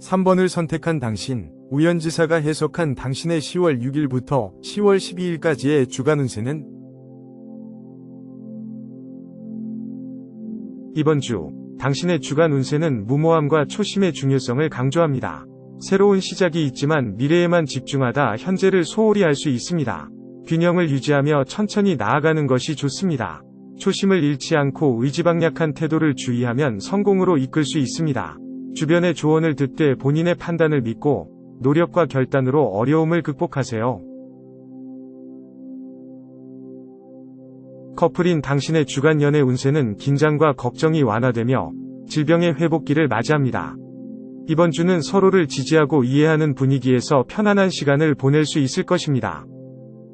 삼번을 선택한 당신, 우연지사가 해석한 당신의 10월 6일부터 10월 12일까지의 주간 운세는 이번 주 당신의 주간 운세는 무모함과 초심의 중요성을 강조합니다. 새로운 시작이 있지만 미래에만 집중하다 현재를 소홀히 할 수 있습니다. 균형을 유지하며 천천히 나아가는 것이 좋습니다. 초심을 잃지 않고 의지박약한 태도를 주의하면 성공으로 이끌 수 있습니다. 주변의 조언을 듣되 본인의 판단을 믿고 노력과 결단으로 어려움을 극복하세요. 커플인 당신의 주간 연애 운세는 긴장과 걱정이 완화되며 질병의 회복기를 맞이합니다. 이번 주는 서로를 지지하고 이해하는 분위기에서 편안한 시간을 보낼 수 있을 것입니다.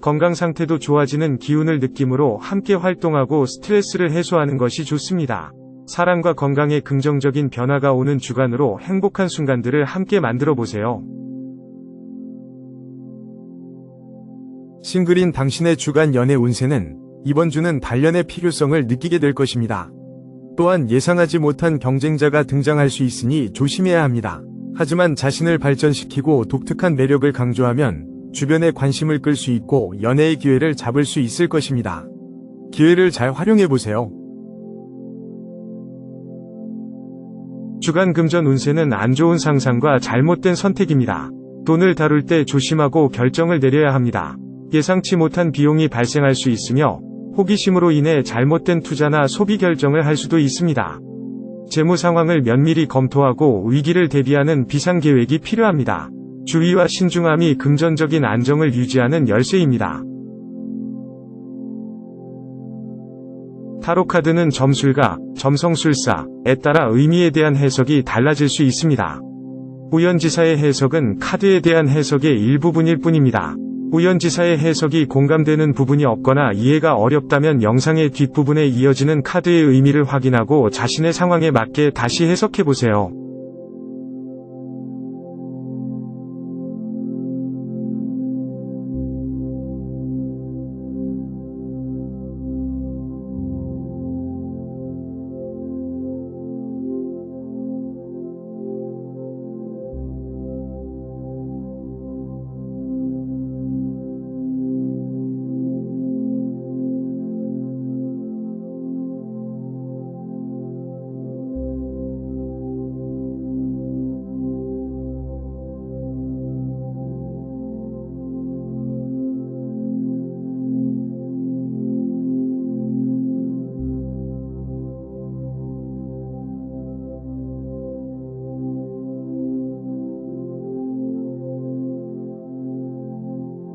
건강 상태도 좋아지는 기운을 느낌으로 함께 활동하고 스트레스를 해소하는 것이 좋습니다. 사랑과 건강에 긍정적인 변화가 오는 주간으로 행복한 순간들을 함께 만들어 보세요. 싱글인 당신의 주간 연애 운세는 이번 주는 단련의 필요성을 느끼게 될 것입니다. 또한 예상하지 못한 경쟁자가 등장할 수 있으니 조심해야 합니다. 하지만 자신을 발전시키고 독특한 매력을 강조하면 주변의 관심을 끌 수 있고 연애의 기회를 잡을 수 있을 것입니다. 기회를 잘 활용해 보세요. 주간 금전 운세는 안 좋은 상상과 잘못된 선택입니다. 돈을 다룰 때 조심하고 결정을 내려야 합니다. 예상치 못한 비용이 발생할 수 있으며 호기심으로 인해 잘못된 투자나 소비 결정을 할 수도 있습니다. 재무 상황을 면밀히 검토하고 위기를 대비하는 비상 계획이 필요합니다. 주의와 신중함이 금전적인 안정을 유지하는 열쇠입니다. 타로카드는 점술가, 점성술사에 따라 의미에 대한 해석이 달라질 수 있습니다. 우연지사의 해석은 카드에 대한 해석의 일부분일 뿐입니다. 우연지사의 해석이 공감되는 부분이 없거나 이해가 어렵다면 영상의 뒷부분에 이어지는 카드의 의미를 확인하고 자신의 상황에 맞게 다시 해석해보세요.